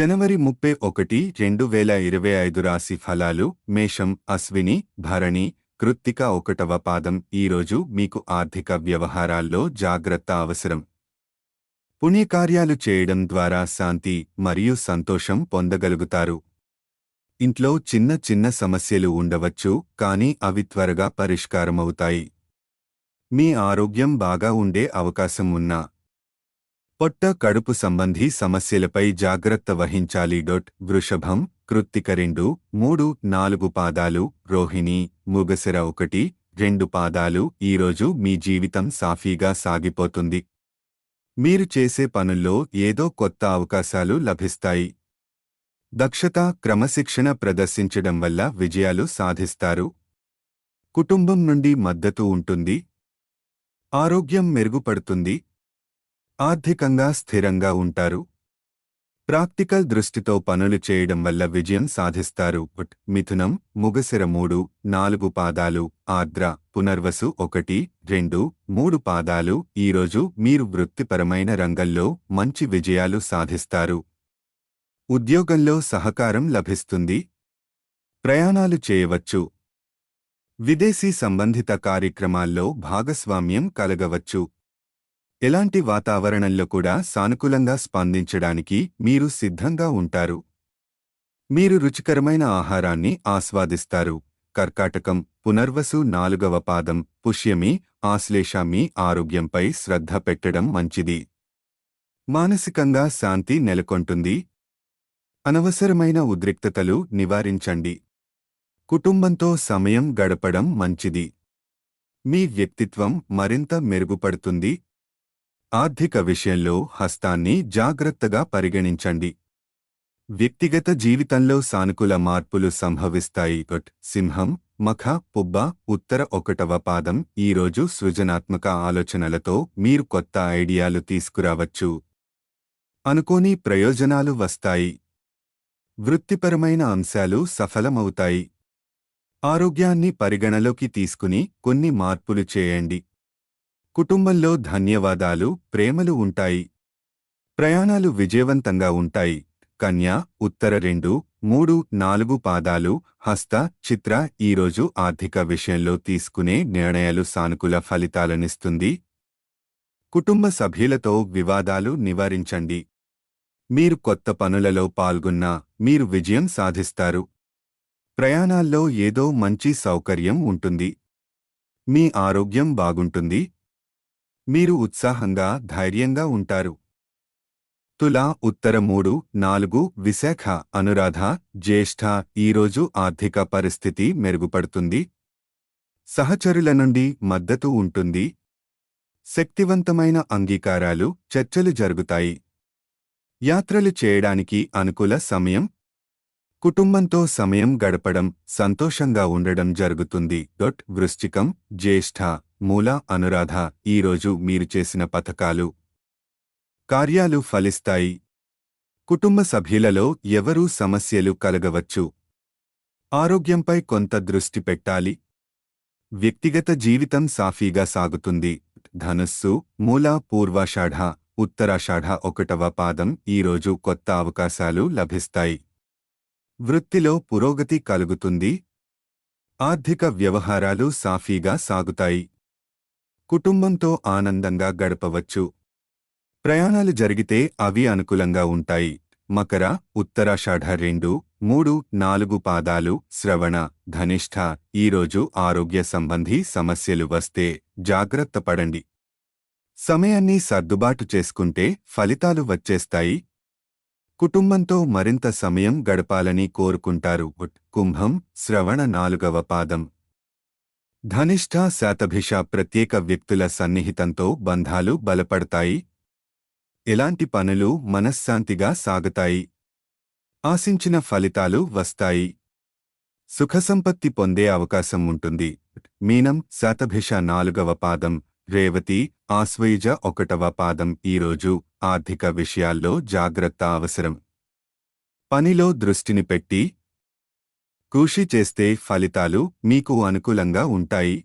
జనవరి ముప్పై ఒకటి రెండు వేల ఇరవై ఐదు రాశి ఫలాలు మేషం అశ్విని భరణి కృత్తిక ఒకటవ పాదం. ఈరోజు మీకు ఆర్థిక వ్యవహారాల్లో జాగ్రత్త అవసరం. పుణ్యకార్యాలు చేయడం ద్వారా శాంతి మరియు సంతోషం పొందగలుగుతారు. ఇంట్లో చిన్న చిన్న సమస్యలు ఉండవచ్చు కానీ అవి త్వరగా పరిష్కారమవుతాయి. మీ ఆరోగ్యం బాగా ఉండే అవకాశం ఉన్నా పొట్ట కడుపు సంబంధీ సమస్యలపై జాగ్రత్త వహించాలి. డొట్ వృషభం కృత్తిక రెండు మూడు నాలుగు పాదాలు రోహిణి ముగసిర ఒకటి రెండు పాదాలు ఈరోజు మీ జీవితం సాఫీగా సాగిపోతుంది. మీరు చేసే పనుల్లో ఏదో కొత్త అవకాశాలు లభిస్తాయి. దక్షత క్రమశిక్షణ ప్రదర్శించడం వల్ల విజయాలు సాధిస్తారు. కుటుంబం నుండి మద్దతు ఉంటుంది. ఆరోగ్యం మెరుగుపడుతుంది. ఆర్థికంగా స్థిరంగా ఉంటారు. ప్రాక్టికల్ దృష్టితో పనులు చేయడం వల్ల విజయం సాధిస్తారు. మిథునం ముగసిర మూడు నాలుగు పాదాలు ఆర్ద్ర పునర్వసు ఒకటి రెండు మూడు పాదాలు ఈరోజు మీరు వృత్తిపరమైన రంగంలో మంచి విజయాలు సాధిస్తారు. ఉద్యోగంలో సహకారం లభిస్తుంది. ప్రయాణాలు చేయవచ్చు. విదేశీ సంబంధిత కార్యక్రమాల్లో భాగస్వామ్యం కలగవచ్చు. ఎలాంటి వాతావరణంలో కూడా సానుకూలంగా స్పందించడానికి మీరు సిద్ధంగా ఉంటారు. మీరు రుచికరమైన ఆహారాన్ని ఆస్వాదిస్తారు. కర్కాటకం పునర్వసు నాలుగవ పాదం పుష్యమి ఆశ్లేష మీ ఆరోగ్యంపై శ్రద్ధ పెట్టడం మంచిది. మానసికంగా శాంతి నెలకొంటుంది. అనవసరమైన ఉద్రిక్తతలు నివారించండి. కుటుంబంతో సమయం గడపడం మంచిది. మీ వ్యక్తిత్వం మరింత మెరుగుపడుతుంది. ఆర్థిక విషయంలో హస్తాన్ని జాగ్రత్తగా పరిగణించండి. వ్యక్తిగత జీవితంలో సానుకూల మార్పులు సంభవిస్తాయి. గట్ సింహం మఖ పుబ్బ ఉత్తర ఒకటవ పాదం ఈరోజు సృజనాత్మక ఆలోచనలతో మీరు కొత్త ఐడియాలు తీసుకురావచ్చు. అనుకోని ప్రయోజనాలు వస్తాయి. వృత్తిపరమైన అంశాలు సఫలమవుతాయి. ఆరోగ్యాన్ని పరిగణలోకి తీసుకుని కొన్ని మార్పులు చేయండి. కుటుంబంలో ధన్యవాదాలు ప్రేమలు ఉంటాయి. ప్రయాణాలు విజయవంతంగా ఉంటాయి. కన్యా ఉత్తర రెండు మూడు నాలుగు పాదాలు హస్త చిత్ర ఈరోజు ఆర్థిక విషయంలో తీసుకునే నిర్ణయాలు సానుకూల ఫలితాలనిస్తుంది. కుటుంబ సభ్యులతో వివాదాలు నివారించండి. మీరు కొత్త పనులలో పాల్గొన్నా మీరు విజయం సాధిస్తారు. ప్రయాణాల్లో ఏదో మంచి సౌకర్యం ఉంటుంది. మీ ఆరోగ్యం బాగుంటుంది మీరు ఉత్సాహంగా ధైర్యంగా ఉంటారు. తులా ఉత్తర మూడు నాలుగు విశాఖ అనురాధ జ్యేష్ఠ ఈరోజు ఆర్థిక పరిస్థితి మెరుగుపడుతుంది. సహచరుల నుండి మద్దతు ఉంటుంది. శక్తివంతమైన అంగీకారాలు చర్చలు జరుగుతాయి. యాత్రలు చేయడానికి అనుకూల సమయం. కుటుంబంతో సమయం గడపడం సంతోషంగా ఉండడం జరుగుతుంది. డొట్ వృశ్చికం జ్యేష్ఠ. మూల అనురాధ ఈరోజు మీరు చేసిన పథకాలు. కార్యాలు ఫలిస్తాయి. కుటుంబ సభ్యులలో ఎవరూ సమస్యలు కలగవచ్చు. ఆరోగ్యంపై కొంత దృష్టి పెట్టాలి. వ్యక్తిగత జీవితం సాఫీగా సాగుతుంది. ధనుస్సు మూల పూర్వాషాఢ ఉత్తరాషాఢ ఒకటవ పాదం ఈరోజు కొత్త అవకాశాలు లభిస్తాయి. వృత్తిలో పురోగతి కలుగుతుంది. ఆర్థిక వ్యవహారాలు సాఫీగా సాగుతాయి. కుటుంబంతో ఆనందంగా గడపవచ్చు. ప్రయాణాలు జరిగితే అవి అనుకూలంగా ఉంటాయి. మకర ఉత్తరాషాఢ రెండు మూడు నాలుగు పాదాలు శ్రవణ ధనిష్ఠ ఈరోజు ఆరోగ్య సంబంధీ సమస్యలు వస్తే జాగ్రత్త పడండి. సమయాన్ని సర్దుబాటు చేసుకుంటే ఫలితాలు వచ్చేస్తాయి. కుటుంబంతో మరింత సమయం గడపాలని కోరుకుంటారు. కుంభం శ్రవణ నాలుగవ పాదం. ధనిష్ఠ శాతభిష ప్రత్యేక వ్యక్తుల సన్నిహితంతో బంధాలు బలపడతాయి. ఎలాంటి పనులు మనశ్శాంతిగా సాగుతాయి? ఆశించిన ఫలితాలు వస్తాయి. సుఖసంపత్తి పొందే అవకాశం ఉంటుంది. మీనం శాతభిష నాలుగవ పాదం రేవతి ఆశ్వయుజ ఒకటవ పాదం ఈరోజు ఆర్థిక విషయాల్లో జాగ్రత్త అవసరం. పనిలో దృష్టిని పెట్టి కృషి చేస్తే ఫలితాలు మీకు అనుకూలంగా ఉంటాయి.